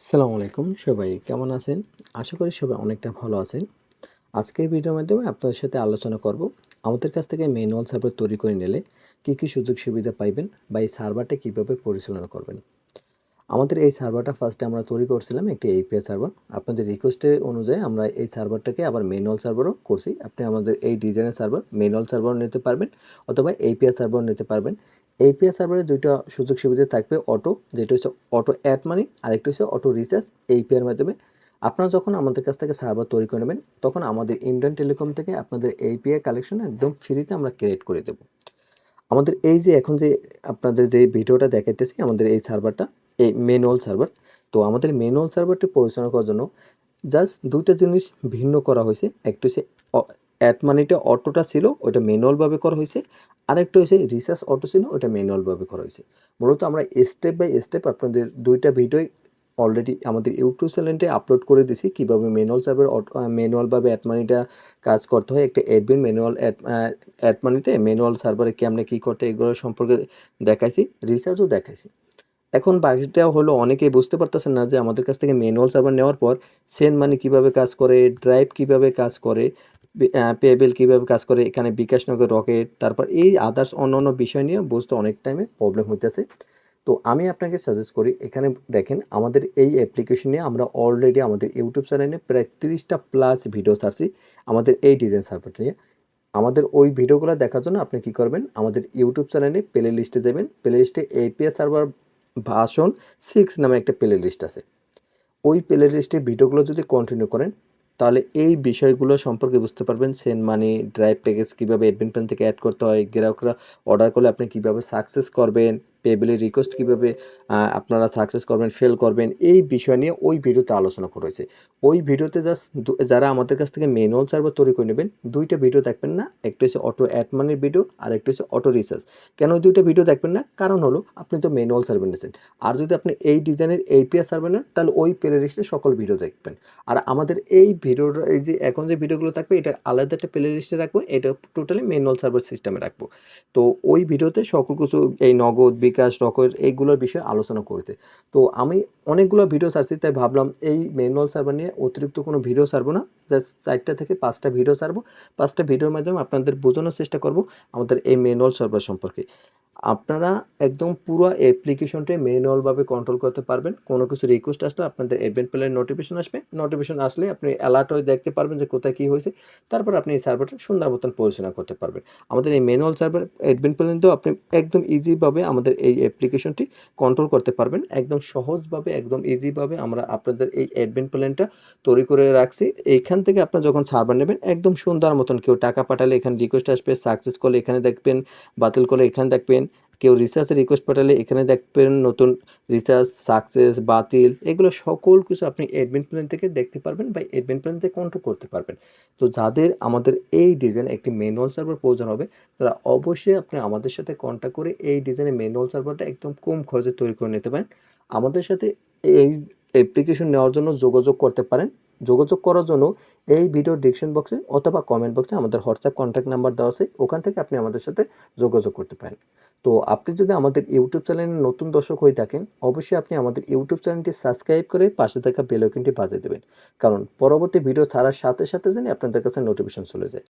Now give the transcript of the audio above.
আসসালামু আলাইকুম সবাই, কেমন আছেন? আশা করি সবাই অনেকটা ভালো আছেন। আজকের ভিডিওর মাধ্যমে আপনাদের সাথে আলোচনা করব আমাদের কাছ থেকে ম্যানুয়াল সার্ভার তৈরি করে নিলে কী কী সুযোগ সুবিধা পাইবেন বা এই সার্ভারটা কীভাবে পরিচালনা করবেন। আমাদের এই সার্ভারটা ফার্স্টে আমরা তৈরি করছিলাম একটি এপিআই সার্ভার আপনাদের রিকোয়েস্টের অনুযায়ী আমরা এই সার্ভারটাকে আবার ম্যানুয়াল সার্ভারও করছি। আপনি আমাদের এই ডিজাইনের সার্ভার ম্যানুয়াল সার্ভারও নিতে পারবেন অথবা এপিআই সার্ভারও নিতে পারবেন। এপিআই সার্ভারে দুইটা সুযোগ সুবিধা থাকবে অটো যেটা হচ্ছে অটো অ্যাড মানি আরেকটা হচ্ছে অটো রিচার্জ এইপিআর মাধ্যমে। আপনারা যখন আমাদের কাছ থেকে সার্ভার তৈরি করে নেবেন, তখন আমাদের ইন্ডিয়ান টেলিকম থেকে আপনাদের এইপিআই কালেকশন একদম ফ্রিতে আমরা ক্রিয়েট করে দেবো। আমাদের এই যে এখন যে আপনাদের যে ভিডিওটা দেখাইতেছি, আমাদের এই সার্ভারটা এই ম্যানুয়াল সার্ভার তো আমাদের ম্যানুয়াল সার্ভারটি পরিচালনা করার জন্য জাস্ট দুইটা জিনিস ভিন্ন করা হয়েছে। একটা হচ্ছে অ্যাড মানিটা অটোটা ছিল ওটা ম্যানুয়ালভাবে করা হয়েছে। আরেকটা হচ্ছে রিসার্চ অটো ছিল ওটা ম্যানুয়ালভাবে করা হয়েছে। মূলত আমরা স্টেপ বাই স্টেপ আপনাদের দুইটা ভিডিও অলরেডি আমাদের ইউটিউব চ্যানেলটি আপলোড করে দিছি কীভাবে ম্যানুয়াল সার্ভার ম্যানুয়ালভাবে অ্যাড মানিটা কাজ করতে হয়। একটা অ্যাডমিন ম্যানুয়াল অ্যাড মানিতে ম্যানুয়াল সার্ভারে কেমনে কী করতে এগুলো সম্পর্কে দেখাইছি রিসার্চও দেখাইছি। এখন বাকিটা হলো অনেকেই বুঝতে পারতেছেন না যে আমাদের কাছ থেকে ম্যানুয়াল সার্ভার নেওয়ার পর সেন্ড মানি কীভাবে কাজ করে ড্রাইভ কীভাবে কাজ করে পেবেল কীভাবে কাজ করে, এখানে বিকাশ নগর রকেট তারপর এই আদার্স অন্য অন্য বিষয় নিয়ে বুঝতে অনেক টাইমে প্রবলেম হইতেছে। তো আমি আপনাকে সাজেস্ট করি, এখানে দেখেন আমাদের এই অ্যাপ্লিকেশনে আমরা অলরেডি আমাদের ইউটিউব চ্যানেলে প্রায় তিরিশটা প্লাস ভিডিও ছাড়ছি আমাদের এই ডিজাইন সার্ভারটা নিয়ে। আমাদের ওই ভিডিওগুলো দেখার জন্য আপনি কি করবেন, আমাদের ইউটিউব চ্যানেলে প্লে লিস্টে যাবেন প্লে লিস্টে এপিএস সার্ভার ভাষণ সিক্স নামে একটা প্লে লিস্ট আছে। ওই প্লে লিস্টের ভিডিওগুলো যদি কন্টিনিউ করেন, তাহলে এই বিষয়গুলো সম্পর্কে বুঝতে পারবেন সেন্ড মানি, ড্রাইভ প্যাকেজ কীভাবে অ্যাডমিন প্ল্যান থেকে অ্যাড করতে হয়, গ্রাহকরা অর্ডার করলে আপনি কীভাবে সাকসেস করবেন পেবিলের রিকোয়েস্ট কীভাবে আপনারা সাকসেস করবেন ফেল করবেন, এই বিষয় নিয়ে ওই ভিডিওতে আলোচনা করেছে ওই ভিডিওতে জাস্ট যারা আমাদের কাছ থেকে ম্যানুয়াল সার্ভার তৈরি করে নেবেন, দুইটা ভিডিও দেখবেন না, একটা হচ্ছে অটো অ্যাড মানির ভিডিও আর একটা হচ্ছে অটো রিসার্চ কেন ওই দুইটা ভিডিও দেখবেন না? কারণ হলো, আপনি তো ম্যানুয়াল সার্ভার নিয়েছেন। আর যদি আপনি এই ডিজাইনের এইপিআর সার্ভার নেন, তাহলে ওই প্লে লিস্টে সকল ভিডিও দেখবেন। আর আমাদের এই ভিডিওর এই যে এখন যে ভিডিওগুলো থাকবে, এটা আলাদা একটা প্লে লিস্টে রাখব, এটা টোটালি ম্যানুয়াল সার্ভার সিস্টেমে রাখব। তো ওই ভিডিওতে সকল কিছু, এই নগদ বিকাশ, রকেট এইগুলোর বিষয়ে আলোচনা করেছে। তো আমি অনেকগুলো ভিডিও সারছি তাই ভাবলাম এই ম্যানুয়াল সার্ভার নিয়ে অতিরিক্ত কোনো ভিডিও সারবো না। জাস্ট চারটা থেকে পাঁচটা ভিডিও সারবো পাঁচটা ভিডিওর মাধ্যমে আপনাদের বোঝানোর চেষ্টা করব আমাদের এই ম্যানুয়াল সার্ভার সম্পর্কে। আপনারা একদম পুরো অ্যাপ্লিকেশনটা ম্যানুয়ালভাবে কন্ট্রোল করতে পারবেন। কোনো কিছু রিকোয়েস্ট আসলে আপনাদের এডভেন্ট প্ল্যানের নোটিফিকেশন আসবে। নোটিফিকেশন আসলে আপনি অ্যালার্ট হয়ে দেখতে পারবেন যে কোথায় কী হয়েছে। তারপর আপনি এই সার্ভারটা সুন্দর মতন পরিচালনা করতে পারবেন। আমাদের এই ম্যানুয়াল সার্ভার এডভেন্ট প্ল্যানেও আপনি একদম ইজিভাবে আমাদের এই অ্যাপ্লিকেশনটি কন্ট্রোল করতে পারবেন। একদম সহজভাবে, একদম ইজিভাবে আমরা আপনাদের এই অ্যাডভেন্ট প্ল্যানটা তৈরি করে রাখছি। এইখান থেকে আপনার যখন সার্ভার নেবেন, একদম সুন্দর মতন কেউ টাকা পাঠালে এখানে রিকোয়েস্ট আসবে সাকসেস করলে এখানে দেখবেন, বাতিল করলে এখানে দেখবেন। কেউ রিসার্চের রিকোয়েস্ট পাঠালে এখানে দেখবেন নতুন রিসার্চ সাকসেস বাতিল, এগুলো সকল কিছু আপনি অ্যাডমিন প্ল্যান থেকে দেখতে পারবেন বা অ্যাডমিন প্ল্যান থেকে কন্ট্রোল করতে পারবেন। তো যাদের আমাদের এই ডিজাইন একটি ম্যানুয়াল সার্ভার প্রয়োজন হবে, তারা অবশ্যই আপনি আমাদের সাথে কন্ট্যাক্ট করে এই ডিজাইনের ম্যানুয়াল সার্ভারটা একদম কম খরচে তৈরি করে নিতে পারেন। আমাদের সাথে এই অ্যাপ্লিকেশন নেওয়ার জন্য যোগাযোগ করতে পারেন। যোগাযোগ করার জন্য এই ভিডিও ডিসক্রিপশন বক্সে অথবা কমেন্ট বক্সে আমাদের হোয়াটসঅ্যাপ কন্ট্যাক্ট নাম্বার দেওয়া আছে, ওখান থেকে আপনি আমাদের সাথে যোগাযোগ করতে পারেন। তো আপনি যদি আমাদের ইউটিউব চ্যানেলে নতুন দর্শক হয়ে থাকেন, অবশ্যই আপনি আমাদের ইউটিউব চ্যানেলটি সাবস্ক্রাইব করে পাশে থাকা বেলকিনটি বাজিয়ে দেবেন। কারণ পরবর্তী ভিডিও ছাড়ার সাথে সাথে যেন আপনাদের কাছে নোটিফিকেশন চলে যায়।